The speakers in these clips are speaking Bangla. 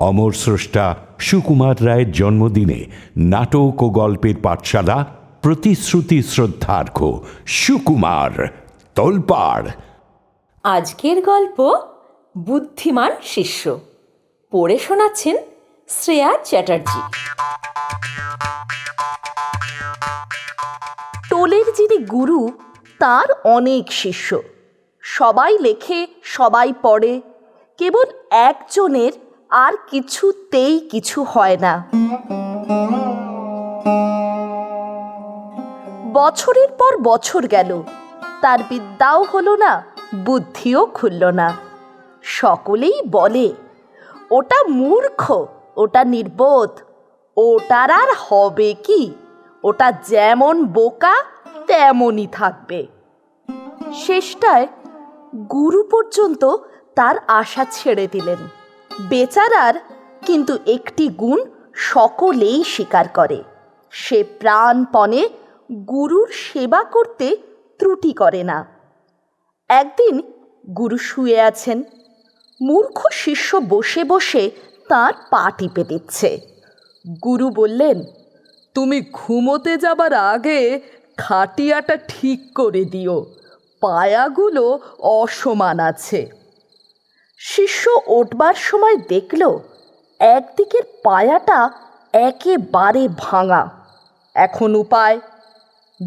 অমর স্রষ্টা সুকুমার রায়ের জন্মদিনে নাটক ও গল্পের পাঠশালা প্রতিশ্রুতি শ্রদ্ধার্ঘ সুকুমার তোলপাড়। আজকের গল্প বুদ্ধিমান শিষ্য। পড়ে শোনাচ্ছেন শ্রেয়া চ্যাটার্জি। টোলের যিনি গুরু তার অনেক শিষ্য। সবাই লেখে সবাই পড়ে। কেবল একজনের আর কিছুতেই কিছু হয় না। বছরের পর বছর গেল, তার বিদ্যাও হলো না, বুদ্ধিও খুলল না। সকলেই বলে, ওটা মূর্খ, ওটা নির্বোধ, ওটার আর হবে কি? ওটা যেমন বোকা, তেমনই থাকবে। শেষটায় গুরু পর্যন্ত তার আশা ছেড়ে দিলেন। বেচারার কিন্তু একটি গুণ সকলেই স্বীকার করে। সে প্রাণপণে গুরুর সেবা করতে ত্রুটি করে না। একদিন গুরু শুয়ে আছেন। মূর্খ শিষ্য বসে বসে তার পা টিপে দিচ্ছে। গুরু বললেন, তুমি ঘুমোতে যাবার আগে খাটিয়াটা ঠিক করে দিও। পায়াগুলো অসমান আছে। শিষ্য ওঠবার সময় দেখল একদিকের পায়াটা একেবারে ভাঙা। এখন উপায়,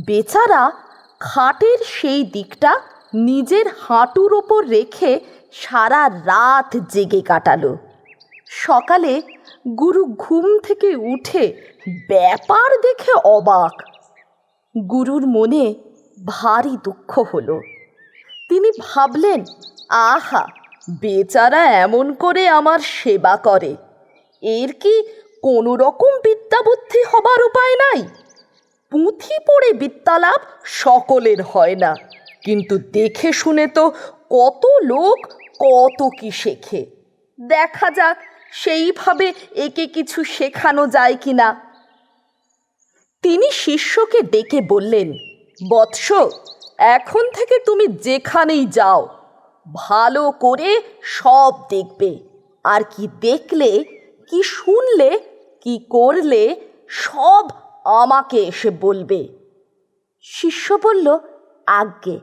বেচারা খাটের সেই দিকটা নিজের হাঁটুর ওপর রেখে সারা রাত জেগে কাটালো। সকালে গুরু ঘুম থেকে উঠে ব্যাপার দেখে অবাক। গুরুর মনে ভারী দুঃখ হলো। তিনি ভাবলেন, আহা বেচারা এমন করে আমার সেবা করে। এর কি কোনো রকম বিদ্যাবুদ্ধি হবার উপায় নাই? পুঁথি পড়ে বিদ্যালাভ সকলের হয় না, কিন্তু দেখে শুনে তো কত লোক কত কি শেখে। দেখা যাক সেইভাবে একে কিছু শেখানো যায় কি না। তিনি শিষ্যকে ডেকে বললেন, বৎস, এখন থেকে তুমি যেখানেই যাও ভালো করে সব দেখবে। আর কি দেখলে, কি শুনলে, কি করলে, সব আমাকে এসে বলবে। শিষ্য বলল, আজ্ঞে,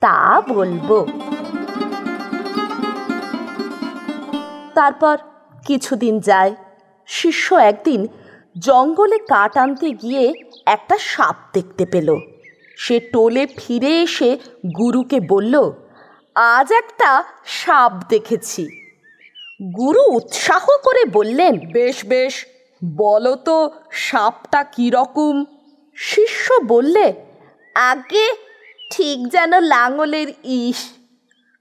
তা বলব। তারপর কিছুদিন যায়। শিষ্য একদিন জঙ্গলে কাঠ আনতে গিয়ে একটা সাপ দেখতে পেল। সে টোলে ফিরে এসে গুরুকে বলল আজ একটা সাপ দেখেছি। গুরু উৎসাহ করে বললেন বেশ বেশ বলো তো সাপটা কীরকম শিষ্য বললে আগে ঠিক যেন লাঙলের ইস।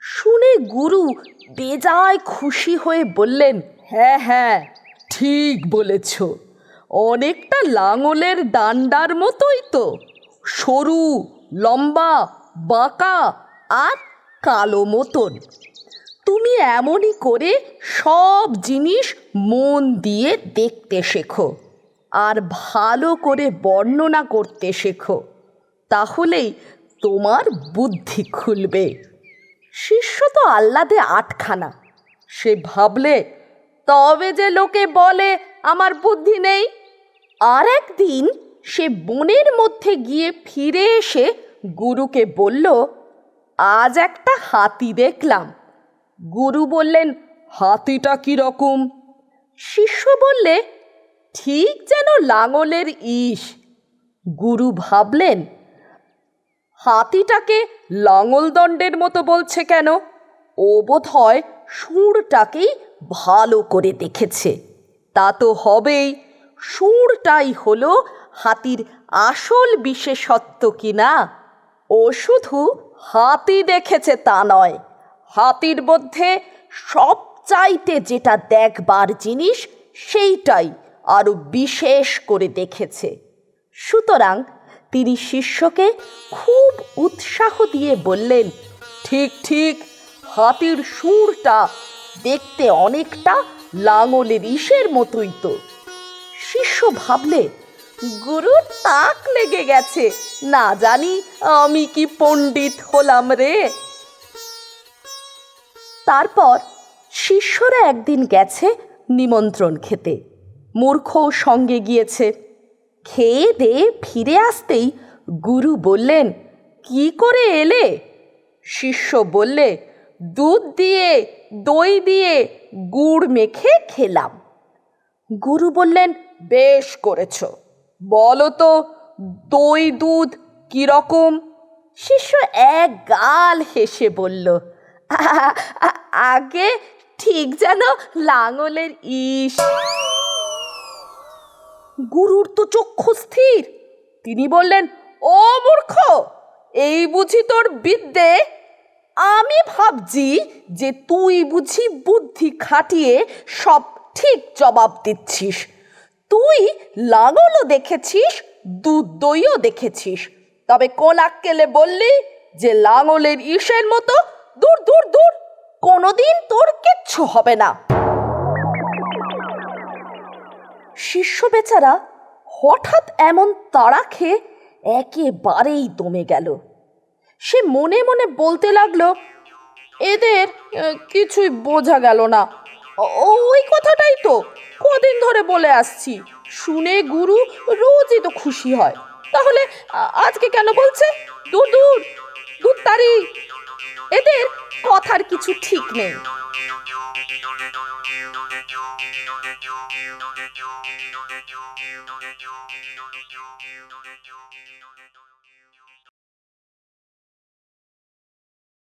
শুনে গুরু বেজায় খুশি হয়ে বললেন হ্যাঁ হ্যাঁ ঠিক বলেছ। অনেকটা লাঙলের ডান্ডার মতোই তো। সরু লম্বা বাঁকা আর কালো মতন। তুমি এমনই করে সব জিনিস মন দিয়ে দেখতে শেখো, আর ভালো করে বর্ণনা করতে শেখো, তাহলেই তোমার বুদ্ধি খুলবে। শিষ্য তো আহ্লাদে আটখানা। সে ভাবলে, তবে যে লোকে বলে আমার বুদ্ধি নেই? আর একদিন সে বনের মধ্যে গিয়ে ফিরে এসে গুরুকে বলল আজ একটা হাতি দেখলাম। গুরু বললেন, হাতিটা কীরকম? শিষ্য বললে, ঠিক যেন লাঙলের ইস। গুরু ভাবলেন, হাতিটাকে লাঙল দণ্ডের মতো বলছে কেন? ও বোধ হয় সুরটাকেই ভালো করে দেখেছে। তা তো হবেই, সুরটাই হলো হাতির আসল বিশেষত্ব কিনা ও শুধু হাতি দেখেছে তা নয়। হাতির মধ্যে সবচাইতে যেটা দেখবার জিনিস সেইটাই আরও বিশেষ করে দেখেছে। সুতরাং তিনি শিষ্যকে খুব উৎসাহ দিয়ে বললেন, ঠিক ঠিক, হাতির সুরটা দেখতে অনেকটা লাঙলের ইসের মতোই তো। শিষ্য ভাবলে, গুরুর তাক লেগে গেছে। না জানি আমি কি পণ্ডিত হলাম রে। তারপর শিষ্যরা একদিন গেছে নিমন্ত্রণ খেতে। মূর্খও সঙ্গে গিয়েছে। খেয়ে দিয়ে ফিরে আসতেই গুরু বললেন, কি করে এলে? শিষ্য বললে, দুধ দিয়ে, দই দিয়ে গুড় মেখে খেলাম। গুরু বললেন, বেশ করেছ। বলো তো দই দুধ কীরকম শিষ্য এক গাল হেসে বলল "আ- আ- আগে ঠিক যেন লাঙলের ইস। গুরুর তো চক্ষু স্থির। তিনি বললেন ও মূর্খ এই বুঝি তোর বিদ্যে। আমি ভাবছি যে তুই বুঝি বুদ্ধি খাটিয়ে সব ঠিক জবাব দিচ্ছিস। তুই লাঙলও দেখেছিস দুধ দইও দেখেছিস। তবে কোন আক্কেলে বললি যে লাঙলের ইসের মতো দূর দূর দূর কোনোদিন তোর কিচ্ছু হবে না। শিষ্য বেচারা হঠাৎ এমন তাড়া খেয়ে একেবারেই দমে গেল। সে মনে মনে বলতে লাগল, এদের কিছুই বোঝা গেল না। ওই কথাটাই তো। কদিন ধরে বলে আসছি। শুনে গুরু রোজই তো খুশি হয়। তাহলে আজকে কেন বলছে? দূর দূর তারি এদের কথার কিছু ঠিক নেই.